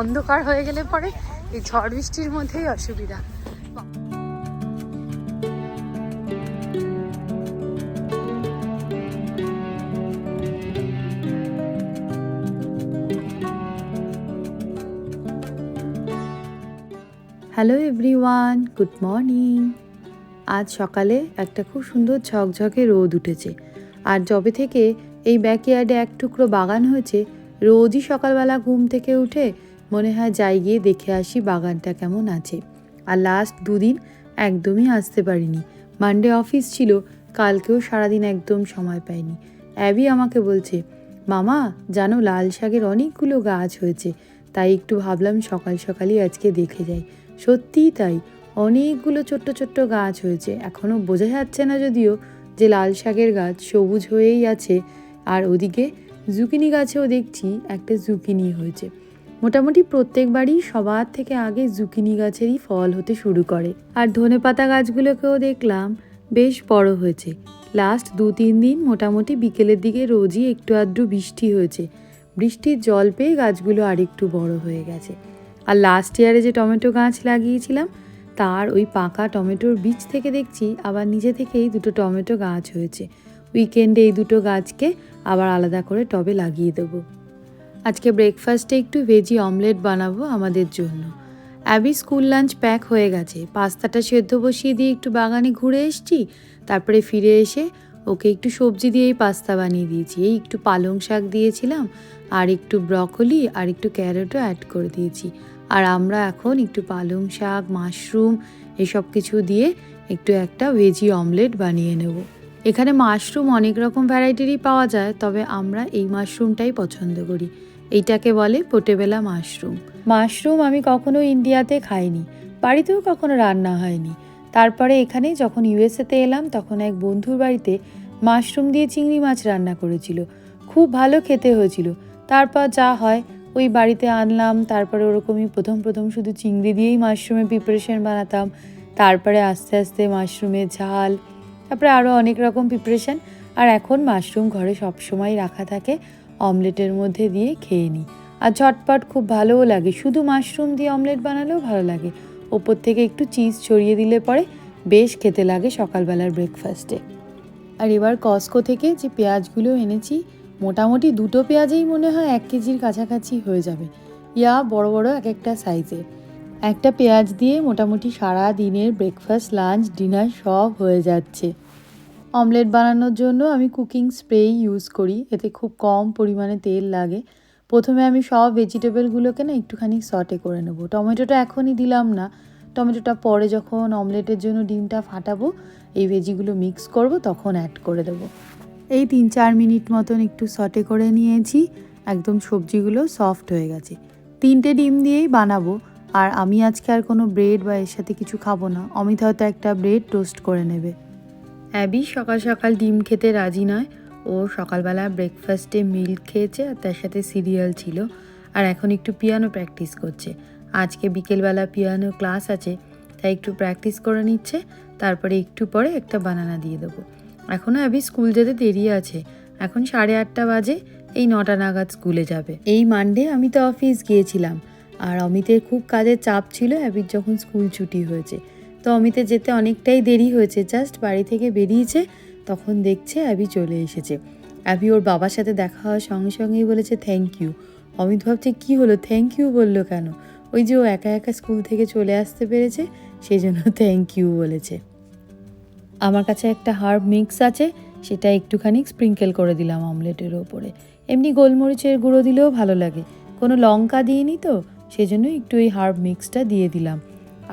অন্ধকার হয়ে গেলে পরে এই ঝড় বৃষ্টির মধ্যেই অসুবিধা। হ্যালো এভরিওয়ান গুড মর্নিং আজ সকালে একটা খুব সুন্দর ঝকঝকে রোদ উঠেছে। আর যবে থেকে এই ব্যাকইয়ার্ডে এক টুকরো বাগান হয়েছে, রোজই সকালবেলা ঘুম থেকে উঠে মনে হয় যাই গিয়ে দেখে আসি বাগানটা কেমন আছে। আর লাস্ট দুদিন একদমই আসতে পারিনি। মানডে অফিস ছিল, কালকেও সারাদিন একদম সময় পাইনি। অ্যাবি আমাকে বলছে, মামা, জানো লাল শাকের অনেকগুলো গাছ হয়েছে, তাই একটু ভাবলাম সকাল সকালই আজকে দেখে যাই। সত্যিই তাই, অনেকগুলো ছোট্ট ছোট্ট গাছ হয়েছে। এখনও বোঝা যাচ্ছে না যদিও যে লাল শাকের গাছ সবুজ হয়েই আছে। আর ওদিকে জুকিনি গাছেও দেখছি একটা জুকিনি হয়েছে। মোটামুটি প্রত্যেকবারই সবার থেকে আগে জুকিনি গাছেরই ফল হতে শুরু করে। আর ধনেপাতা গাছগুলোকেও দেখলাম বেশ বড় হয়েছে। লাস্ট দু তিন দিন মোটামুটি বিকেলের দিকে রোজই একটু আধটু বৃষ্টি হয়েছে। বৃষ্টির জল পেয়ে গাছগুলো আরেকটু বড় হয়ে গেছে। আর লাস্ট ইয়ারে যে টমেটো গাছ লাগিয়েছিলাম, তার ওই পাকা টমেটোর বীজ থেকে দেখছি আবার নিজে থেকেই দুটো টমেটো গাছ হয়েছে। উইকেন্ডে এই দুটো গাছকে আবার আলাদা করে টবে লাগিয়ে দেবো। আজকে ব্রেকফাস্টে একটু ভেজি অমলেট বানাবো আমাদের জন্য। অ্যাবি স্কুল লাঞ্চ প্যাক হয়ে গেছে। পাস্তাটা সেদ্ধ বসিয়ে দিয়ে একটু বাগানে ঘুরে এসেছি, তারপরে ফিরে এসে ওকে একটু সবজি দিয়েই পাস্তা বানিয়ে দিয়েছি। এই একটু পালং শাক দিয়েছিলাম, আর একটু ব্রকলি আর একটু ক্যারটও অ্যাড করে দিয়েছি। আর আমরা এখন একটু পালং শাক মাশরুম এসব কিছু দিয়ে একটু একটা ভেজি অমলেট বানিয়ে নেব। এখানে মাশরুম অনেক রকম ভ্যারাইটিরই পাওয়া যায়, তবে আমরা এই মাশরুমটাই পছন্দ করি। এইটাকে বলে পোটেবেলা মাশরুম। মাশরুম আমি কখনো ইন্ডিয়াতে খাইনি, বাড়িতেও কখনো রান্না হয়নি। তারপরে এখানে যখন ইউএসএতে এলাম, তখন এক বন্ধুর বাড়িতে মাশরুম দিয়ে চিংড়ি মাছ রান্না করেছিল। খুব ভালো খেতে হয়েছিল। তারপর যা হয়, ওই বাড়িতে আনলাম, তারপরে ওরকমই প্রথম প্রথম শুধু চিংড়ি দিয়েই মাশরুমের প্রিপারেশন বানাতাম। তারপরে আস্তে আস্তে মাশরুমের ঝাল, তারপরে আরও অনেক রকম প্রিপারেশন আর এখন মাশরুম ঘরে সবসময় রাখা থাকে। অমলেটের মধ্যে দিয়ে খেয়ে নিই। আর ঝটপট খুব ভালোও লাগে। শুধু মাশরুম দিয়ে অমলেট বানালেও ভালো লাগে। ওপর থেকে একটু চিজ ছড়িয়ে দিলে পরে বেশ খেতে লাগে সকালবেলার ব্রেকফাস্টে। আর এবার কস্কো থেকে যে পেঁয়াজগুলো এনেছি, মোটামুটি দুটো পেঁয়াজেই মনে হয় এক কেজির কাছাকাছি হয়ে যাবে। ইয়া বড় বড় এক একটা সাইজে একটা পেঁয়াজ দিয়ে মোটামুটি সারা দিনের ব্রেকফাস্ট, লাঞ্চ, ডিনার সব হয়ে যাচ্ছে। অমলেট বানানোর জন্য আমি কুকিং স্প্রে ইউজ করি। এতে খুব কম পরিমাণে তেল লাগে। প্রথমে আমি সব ভেজিটেবলগুলোকে না একটুখানি সটে করে নেব। টমেটোটা এখনই দিলাম না। টমেটোটা পরে যখন অমলেটের জন্য ডিমটা ফাটাবো, এই ভেজিগুলো মিক্স করব, তখন অ্যাড করে দেবো। এই তিন চার মিনিট মতন একটু সটে করে নিয়েছি। একদম সবজিগুলো সফট হয়ে গেছে। তিনটে ডিম দিয়েই বানাবো। আর আমি আজকে আর কোনো ব্রেড বা এর সাথে কিছু খাব না। অমিত হয়তো একটা ব্রেড টোস্ট করে নেবে। অ্যাবি সকাল সকাল ডিম খেতে রাজি নয়। ও সকালবেলা ব্রেকফাস্টে মিল্ক খেয়েছে আর তার সাথে সিরিয়াল ছিল। আর এখন একটু পিয়ানো প্র্যাকটিস করছে। আজকে বিকেলবেলা পিয়ানো ক্লাস আছে, তাই একটু প্র্যাকটিস করে নিচ্ছে। তারপরে একটু পরে একটা বানানা দিয়ে দেবো। এখনও অ্যাবি স্কুল যেতে দেরি আছে। এখন সাড়ে আটটা বাজে, এই নটা নাগাদ স্কুলে যাবে। এই মানডে আমি তো অফিস গিয়েছিলাম। আর অমিতের খুব কাজের চাপ ছিল অ্যাবির যখন স্কুল ছুটি হয়েছে। তো অমিতের যেতে অনেকটাই দেরি হয়েছে। জাস্ট বাড়ি থেকে বেরিয়েছে, তখন দেখছে অ্যাবি চলে এসেছে। অ্যাবি ওর বাবার সাথে দেখা হওয়ার সঙ্গে সঙ্গেই বলেছে থ্যাংক ইউ অমিত ভাবছে, কী হলো? থ্যাংক ইউ বলল কেন? ওই যে ও একা একা স্কুল থেকে চলে আসতে পেরেছে সেই জন্য থ্যাংক ইউ বলেছে। আমার কাছে একটা হার্ব মিক্স আছে, সেটা একটুখানি স্প্রিঙ্কেল করে দিলাম অমলেটের ওপরে। এমনি গোলমরিচের গুঁড়ো দিলেও ভালো লাগে। কোনো লঙ্কা দিইনি তো সেজন্য একটু এই হার্ব মিক্সটা দিয়ে দিলাম।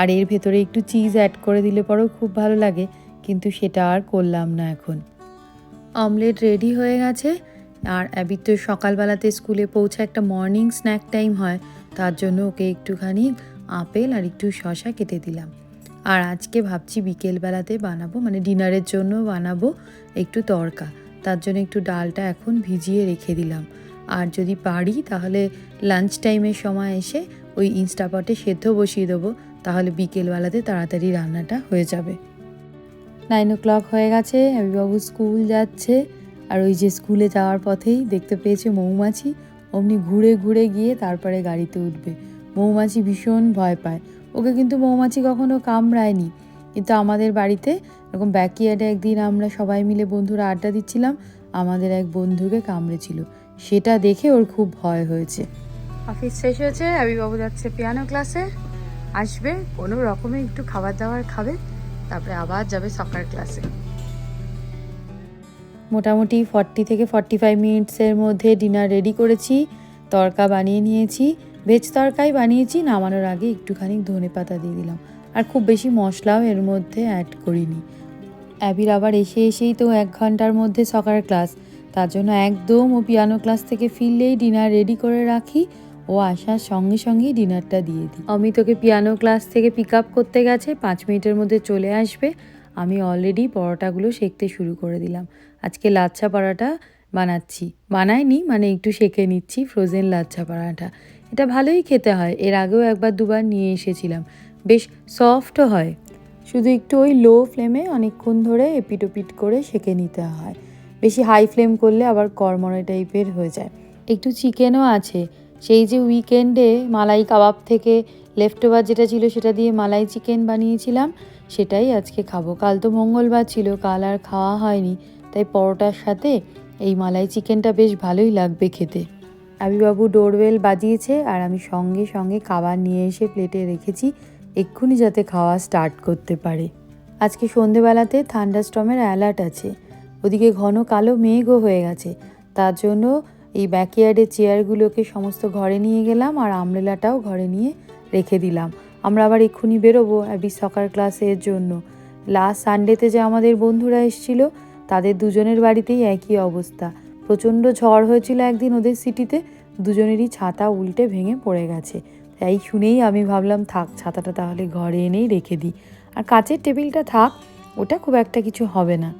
আর এর ভেতরে একটু চিজ অ্যাড করে দিলে পরেও খুব ভালো লাগে, কিন্তু সেটা আর করলাম না এখন। অমলেট রেডি হয়ে গেছে, আর অ্যাবির তো সকালবেলাতে স্কুলে পৌঁছে একটা মর্নিং স্ন্যাক টাইম হয়, তার জন্য ওকে একটুখানি আপেল আর একটু শশা কেটে দিলাম। আর আজকে ভাবছি বিকেলবেলাতে বানাবো মানে ডিনারের জন্য বানাবো একটু তড়কা তার জন্য একটু ডালটা এখন ভিজিয়ে রেখে দিলাম। আর যদি পারি তাহলে লাঞ্চ টাইমের সময় এসে ওই ইনস্টাপটে সেদ্ধ বসিয়ে দেবো তাহলে বিকেলবেলাতে তাড়াতাড়ি রান্নাটা হয়ে যাবে। নাইন ও ক্লক হয়ে গেছে বাবু স্কুল যাচ্ছে, আর ওই যে স্কুলে যাওয়ার পথেই দেখতে পেয়েছে মৌমাছি। অমনি ঘুরে ঘুরে গিয়ে তারপরে গাড়িতে উঠবে। মৌমাছি ভীষণ ভয় পায়। ওকে কিন্তু মৌমাছি কখনো কামড়ায়নি। কিন্তু আমাদের বাড়িতে এরকম ব্যাকইয়ার্ডে একদিন আমরা সবাই মিলে বন্ধুরা আড্ডা দিচ্ছিলাম, আমাদের এক বন্ধুকে কামড়েছিল। সেটা দেখে ওর খুব ভয় হয়েছে। অফিস শেষ হয়েছে বাবু যাচ্ছে পিয়ানো ক্লাসে আসবে, কোনো রকমে একটু খাবার দাবার খাবে, তারপরে আবার যাবে সকার ক্লাসে মোটামুটি ফর্টি থেকে ফর্টি ফাইভ মিনিটসের মধ্যে ডিনার রেডি করেছি, তরকা বানিয়ে নিয়েছি ভেজ তরকাই বানিয়েছি, নামানোর আগে একটুখানি ধনে পাতা দিয়ে দিলাম। আর খুব বেশি মশলাও এর মধ্যে অ্যাড করিনি। অ্যাবির আবার এসে এসেই তো এক ঘণ্টার মধ্যে সকার ক্লাস তার জন্য একদম ও পিয়ানো ক্লাস থেকে ফিরলেই ডিনার রেডি করে রাখি। ও আসার সঙ্গে সঙ্গেই ডিনারটা দিয়ে দিই। অমিত ওকে পিয়ানো ক্লাস থেকে পিক আপ করতে গেছে, পাঁচ মিনিটের মধ্যে চলে আসবে। আমি অলরেডি পরোটাগুলো সেঁকতে শুরু করে দিলাম। আজকে লাচ্ছা পরাটা বানাচ্ছি। বানাইনি মানে একটু সেঁকে নিচ্ছি ফ্রোজেন লাচ্ছা পরাটা এটা ভালোই খেতে হয়। এর আগেও একবার দুবার নিয়ে এসেছিলাম। বেশ সফটও হয়। শুধু একটু ওই লো ফ্লেমে অনেকক্ষণ ধরে এপিটোপিট করে সেঁকে নিতে হয়। বেশি হাই ফ্লেম করলে আবার কড়মড়ে টাইপের হয়ে যায়। একটু চিকেনও আছে। সেই যে উইকেন্ডে মালাই কাবাব থেকে লেফট ওভার যেটা ছিল সেটা দিয়ে মালাই চিকেন বানিয়েছিলাম, সেটাই আজকে খাব। কাল তো মঙ্গলবার ছিল, কাল আর খাওয়া হয়নি। তাই পরোটার সাথে এই মালাই চিকেনটা বেশ ভালোই লাগবে খেতে। আবিবাবু ডোরবেল বাজিয়েছে আর আমি সঙ্গে সঙ্গে খাবার নিয়ে এসে প্লেটে রেখেছি, এক্ষুনি যাতে খাওয়া স্টার্ট করতে পারে। আজকে সন্ধেবেলাতে থান্ডারস্টমের অ্যালার্ট আছে। ওদিকে ঘন কালো মেঘও হয়ে গেছে। তার জন্য এই ব্যাকইয়ার্ডের চেয়ারগুলোকে সমস্ত ঘরে নিয়ে গেলাম আর আমরেলাটাও ঘরে নিয়ে রেখে দিলাম। আমরা আবার এক্ষুনি বেরোবো অ্যাবি সকার ক্লাসের জন্য। লাস্ট সানডেতে যে আমাদের বন্ধুরা এসেছিল, তাদের দুজনের বাড়িতেই একই অবস্থা। প্রচণ্ড ঝড় হয়েছিল একদিন ওদের সিটিতে দুজনেরই ছাতা উল্টে ভেঙে পড়ে গেছে। তাই শুনেই আমি ভাবলাম, থাক, ছাতাটা তাহলে ঘরে এনেই রেখে দিই। আর কাচের টেবিলটা থাক, ওটা খুব একটা কিছু হবে না।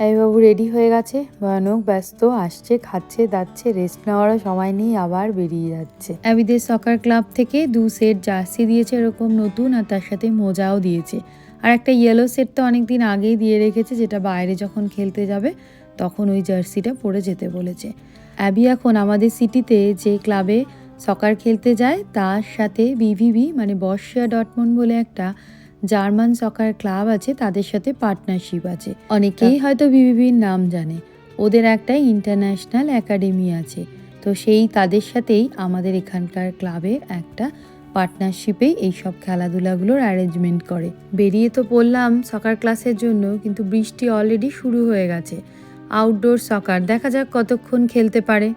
বাবু রেডি হয়ে গেছে। ভয়ানক ব্যস্ত, আসছে, খাচ্ছে, দাচ্ছে রেস্ট নেওয়ারও সময় নেই, আবার বেরিয়ে যাচ্ছে। অ্যাবিদের সকার ক্লাব থেকে দু সেট জার্সি দিয়েছে এরকম নতুন, আর তার সাথে মোজাও দিয়েছে। আর একটা ইয়েলো সেট তো অনেক দিন আগেই দিয়ে রেখেছে, যেটা বাইরে যখন খেলতে যাবে, তখন ওই জার্সিটা পরে যেতে বলেছে। অ্যাবি এখন আমাদের সিটিতে যে ক্লাবে সকার খেলতে যায়, তার সাথে বিভিবি মানে বর্ষিয়া ডটমন বলে একটা জার্মান সকার ক্লাব আছে তাদের সাথে পার্টনারশিপ আছে। অনেকেই হয়তো বিবিবির নাম জানে। ওদের একটা ইন্টারন্যাশনাল একাডেমি আছে। তো সেই তাদের সাথেই আমাদের এখানকার ক্লাবের একটা পার্টনারশিপেই এইসব খেলাধুলাগুলোর অ্যারেঞ্জমেন্ট করে। বেরিয়ে তো পড়লাম সকার ক্লাসের জন্য কিন্তু বৃষ্টি অলরেডি শুরু হয়ে গেছে। আউটডোর সকার দেখা যাক কতক্ষণ খেলতে পারে।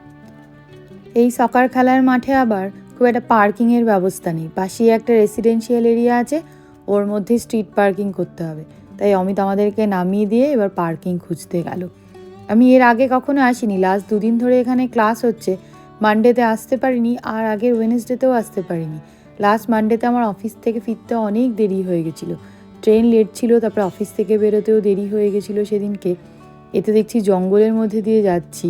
এই সকার খেলার মাঠে আবার খুব একটা পার্কিংয়ের ব্যবস্থা নেই। পাশেই একটা রেসিডেন্সিয়াল এরিয়া আছে ওর মধ্যে স্ট্রিট পার্কিং করতে হবে। তাই অমিত আমাদেরকে নামিয়ে দিয়ে এবার পার্কিং খুঁজতে গেল। আমি এর আগে কখনো আসিনি লাস্ট দুদিন ধরে এখানে ক্লাস হচ্ছে। মানডেতে আসতে পারিনি আর আগের ওয়েনেসডেতেও আসতে পারিনি। লাস্ট মানডেতে আমার অফিস থেকে ফিরতে অনেক দেরি হয়ে গেছিল। ট্রেন লেট ছিল, তারপরে অফিস থেকে বেরোতেও দেরি হয়ে গেছিল সেদিনকে। এতে দেখছি জঙ্গলের মধ্যে দিয়ে যাচ্ছি।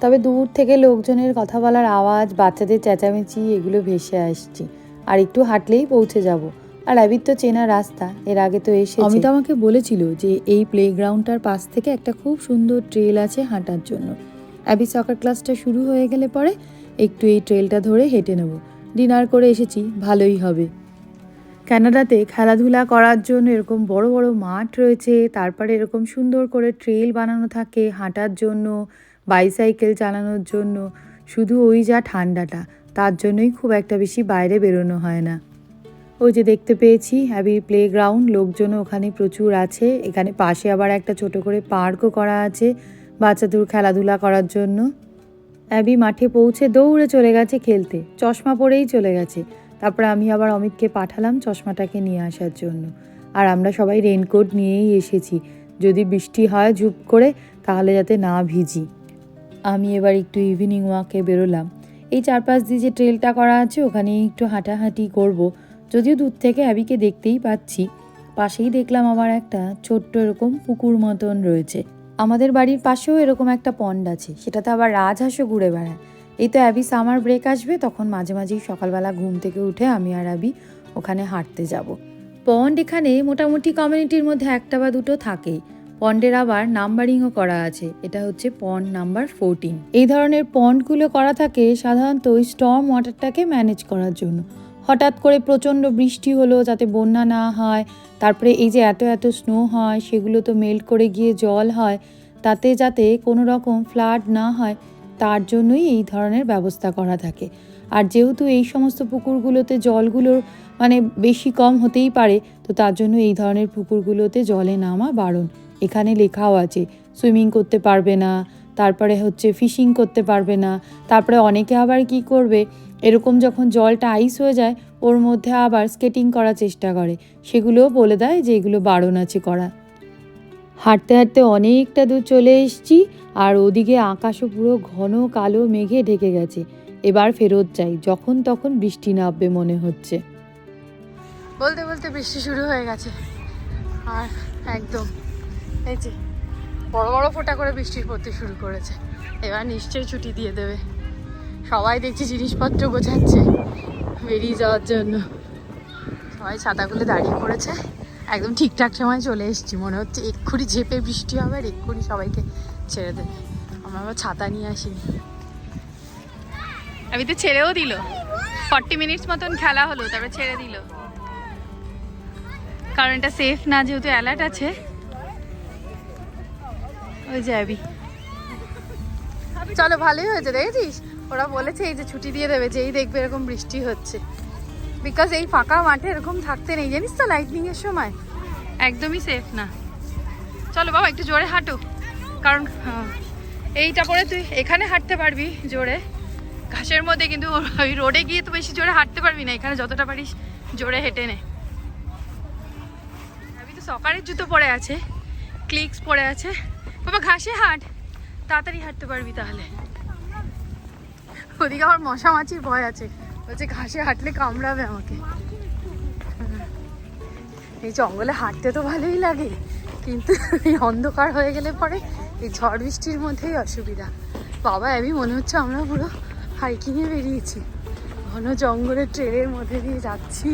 তবে দূর থেকে লোকজনের কথা বলার আওয়াজ, বাচ্চাদের চেঁচামেচি, এগুলো ভেসে আসছে। আর একটু হাঁটলেই পৌঁছে যাব। আর অ্যাবির তো চেনা রাস্তা। এর আগে তো এসে অমিত আমাকে বলেছিল যে এই প্লেগ্রাউন্ডটার পাশ থেকে একটা খুব সুন্দর ট্রেল আছে হাঁটার জন্য। অ্যাবি সকার ক্লাসটা শুরু হয়ে গেলে পরে একটু এই ট্রেলটা ধরে হেঁটে নেব। ডিনার করে এসেছি, ভালোই হবে। ক্যানাডাতে খেলাধুলা করার জন্য এরকম বড় বড় মাঠ রয়েছে, তারপরে এরকম সুন্দর করে ট্রেল বানানো থাকে হাঁটার জন্য বাইসাইকেল চালানোর জন্য। শুধু ওই যা ঠান্ডাটা, তার জন্যই খুব একটা বেশি বাইরে বেরোনো হয় না। ওই যে দেখতে পেয়েছি হ্যাবির প্লে গ্রাউন্ড লোকজনও ওখানে প্রচুর আছে। এখানে পাশে আবার একটা ছোট করে পার্কও করা আছে বাচ্চাদের খেলাধুলা করার জন্য। অ্যাবি মাঠে পৌঁছে দৌড়ে চলে গেছে খেলতে। চশমা পরেই চলে গেছে। তারপরে আমি আবার অমিতকে পাঠালাম চশমাটাকে নিয়ে আসার জন্য। আর আমরা সবাই রেনকোট নিয়েই এসেছি। যদি বৃষ্টি হয় ঝুপ করে, তাহলে যাতে না ভিজি। আমি এবার একটু ইভিনিং ওয়াকে বেরোলাম। এই চারপাশ দিয়ে যে ট্রেলটা করা আছে ওখানে একটু হাঁটাহাঁটি করব। যদিও দূর থেকে অ্যাবিকে দেখতেই পাচ্ছি, পাশেই দেখলাম আবার একটা ছোট্ট এরকম পুকুর মতন রয়েছে। আমাদের বাড়ির পাশেও এরকম একটা পন্ড আছে, সেটাতে আবার রাজহাঁসও ঘুরে বেড়ায়। এই তো অ্যাবি সামার ব্রেক আসবে, তখন মাঝে মাঝেই সকালবেলা ঘুম থেকে উঠে আমি আর অ্যাবি ওখানে হাঁটতে যাব। পন্ড এখানে মোটামুটি কমিউনিটির মধ্যে একটা বা দুটো থাকেই পন্ডের আবার নাম্বারিংও করা আছে, এটা হচ্ছে পন্ড নাম্বার ফোরটিন এই ধরনের পন্ডগুলো করা থাকে সাধারণত ওই স্টর্ম ওয়াটারটাকে ম্যানেজ করার জন্য। হঠাৎ করে প্রচণ্ড বৃষ্টি হলো যাতে বন্যা না হয়, তারপরে এই যে এত এত স্নো হয়, সেগুলো তো মেল্ট করে গিয়ে জল হয়, তাতে যাতে কোনো রকম ফ্লাড না হয়, তার জন্যই এই ধরনের ব্যবস্থা করা থাকে। আর যেহেতু এই সমস্ত পুকুরগুলোতে জলগুলোর মানে বেশি কম হতেই পারে, তো তার জন্য এই ধরনের পুকুরগুলোতে জলে নামা বারণ। এখানে লেখাও আছে সুইমিং করতে পারবে না তারপরে হচ্ছে ফিশিং করতে পারবে না। তারপরে অনেকে আবার কি করবে, এরকম যখন জলটা আইস হয়ে যায়, ওর মধ্যে আবার স্কেটিং করার চেষ্টা করে। সেগুলোও বলে দেয় যে এগুলো বারণ আছে করা। হাঁটতে হাঁটতে অনেকটা দূর চলে এসেছি আর ওদিকে আকাশও পুরো ঘন কালো মেঘে ঢেকে গেছে। এবার ফেরত যাই, যখন তখন বৃষ্টি নামবে মনে হচ্ছে। বলতে বলতে বৃষ্টি শুরু হয়ে গেছে। আর একদম, এই যে। বড় বড় ফোঁটা করে বৃষ্টি পড়তে শুরু করেছে। এবার নিশ্চয়ই ছুটি দিয়ে দেবে। সবাই দেখছি জিনিসপত্র গোছাচ্ছে বেরিয়ে যাওয়ার জন্য। সবাই ছাতাগুলো দাঁড়িয়ে পড়েছে একদম ঠিকঠাক সময় চলে এসেছি। মনে হচ্ছে এক্ষুনি ঝেপে বৃষ্টি হবে আর এক্ষুনি সবাইকে ছেড়ে দেবে। আমরা আবার ছাতা নিয়ে আসিনি। আমি তো ছেড়েও দিল। ফর্টি মিনিটস মতন খেলা হলো, তারপরে ছেড়ে দিল। কারণ এটা সেফ না, যেহেতু অ্যালার্ট আছে ওই যে অ্যাবি চলো ভালোই হয়েছে দেখেছিস? ওরা বলেছে এই যে ছুটি দিয়ে দেবে যেই দেখবে এরকম বৃষ্টি হচ্ছে। বিকজ এই ফাঁকা মাঠে এরকম থাকতে নেই জানিস তো লাইটনিং এর সময়? একদমই সেফ না। চলো বাবা একটু জোরে হাঁটো। কারণ হ্যাঁ, এইটা পরে তুই এখানে হাঁটতে পারবি জোরে। ঘাসের মধ্যে কিন্তু ওই রোডে গিয়ে তো বেশি জোরে হাঁটতে পারবি না এখানে যতটা পারিস জোরে হেঁটে নে। আমি তো সকারের জুতো পরে আছে ক্লিকস পরে আছে। বাবা, ঘাসে হাঁট। তাড়াতাড়ি হাঁটতে পারবি তাহলে। ওদিকে আমার মশা মাছির ভয় আছে। বলছে, ঘাসে হাঁটলে কামড়াবে আমাকে। এই জঙ্গলে হাঁটতে তো ভালোই লাগে, কিন্তু এই অন্ধকার হয়ে গেলে পরে এই ঝড় বৃষ্টির মধ্যেই অসুবিধা। বাবা, আমি মনে হচ্ছে আমরা পুরো হাইকিংয়ে বেরিয়েছি। ঘন জঙ্গলের ট্রেনের মধ্যে দিয়ে যাচ্ছি।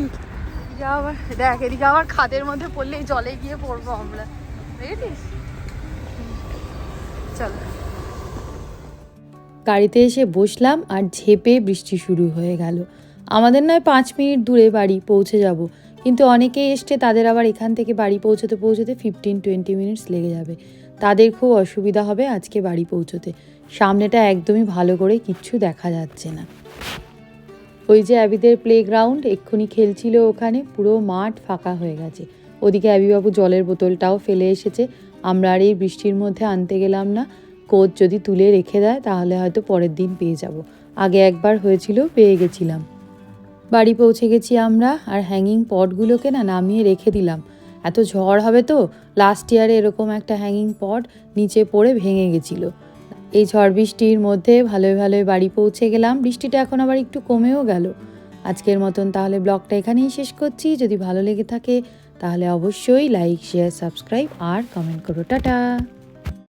আবার, দেখ, এদিকে আবার খাদের মধ্যে পড়লেই জলে গিয়ে পড়ব আমরা। দেখেছিস চলো। গাড়িতে এসে বসলাম আর ঝেপে বৃষ্টি শুরু হয়ে গেল। আমাদের নয় পাঁচ মিনিট দূরে বাড়ি পৌঁছে যাব, কিন্তু অনেকে এসছে তাদের আবার এখান থেকে বাড়ি পৌঁছতে পৌঁছতে ফিফটিন টোয়েন্টি মিনিটস লেগে যাবে। তাদের খুব অসুবিধা হবে আজকে বাড়ি পৌঁছতে। সামনেটা একদমই ভালো করে কিচ্ছু দেখা যাচ্ছে না। ওই যে অ্যাবিদের প্লেগ্রাউন্ড এক্ষুনি খেলছিল ওখানে, পুরো মাঠ ফাঁকা হয়ে গেছে। ওদিকে অ্যাবিবাবু জলের বোতলটাও ফেলে এসেছে আমরা আর এই বৃষ্টির মধ্যে আনতে গেলাম না। কোচ যদি তুলে রেখে দেয়, তাহলে হয়তো পরের দিন পেয়ে যাব। আগে একবার হয়েছিল, পেয়ে গেছিলাম। বাড়ি পৌঁছে গেছি আমরা, আর হ্যাঙ্গিং পটগুলোকে না নামিয়ে রেখে দিলাম। এত ঝড় হবে তো লাস্ট ইয়ারে এরকম একটা হ্যাঙ্গিং পট নিচে পড়ে ভেঙে গেছিল। এই ঝড় বৃষ্টির মধ্যে ভালোই ভালোই বাড়ি পৌঁছে গেলাম। বৃষ্টিটা এখন আবার একটু কমেও গেল। আজকের মতন তাহলে ব্লগটা এখানেই শেষ করছি। যদি ভালো লেগে থাকে তাহলে অবশ্যই লাইক শেয়ার সাবস্ক্রাইব আর কমেন্ট করো। টাটা!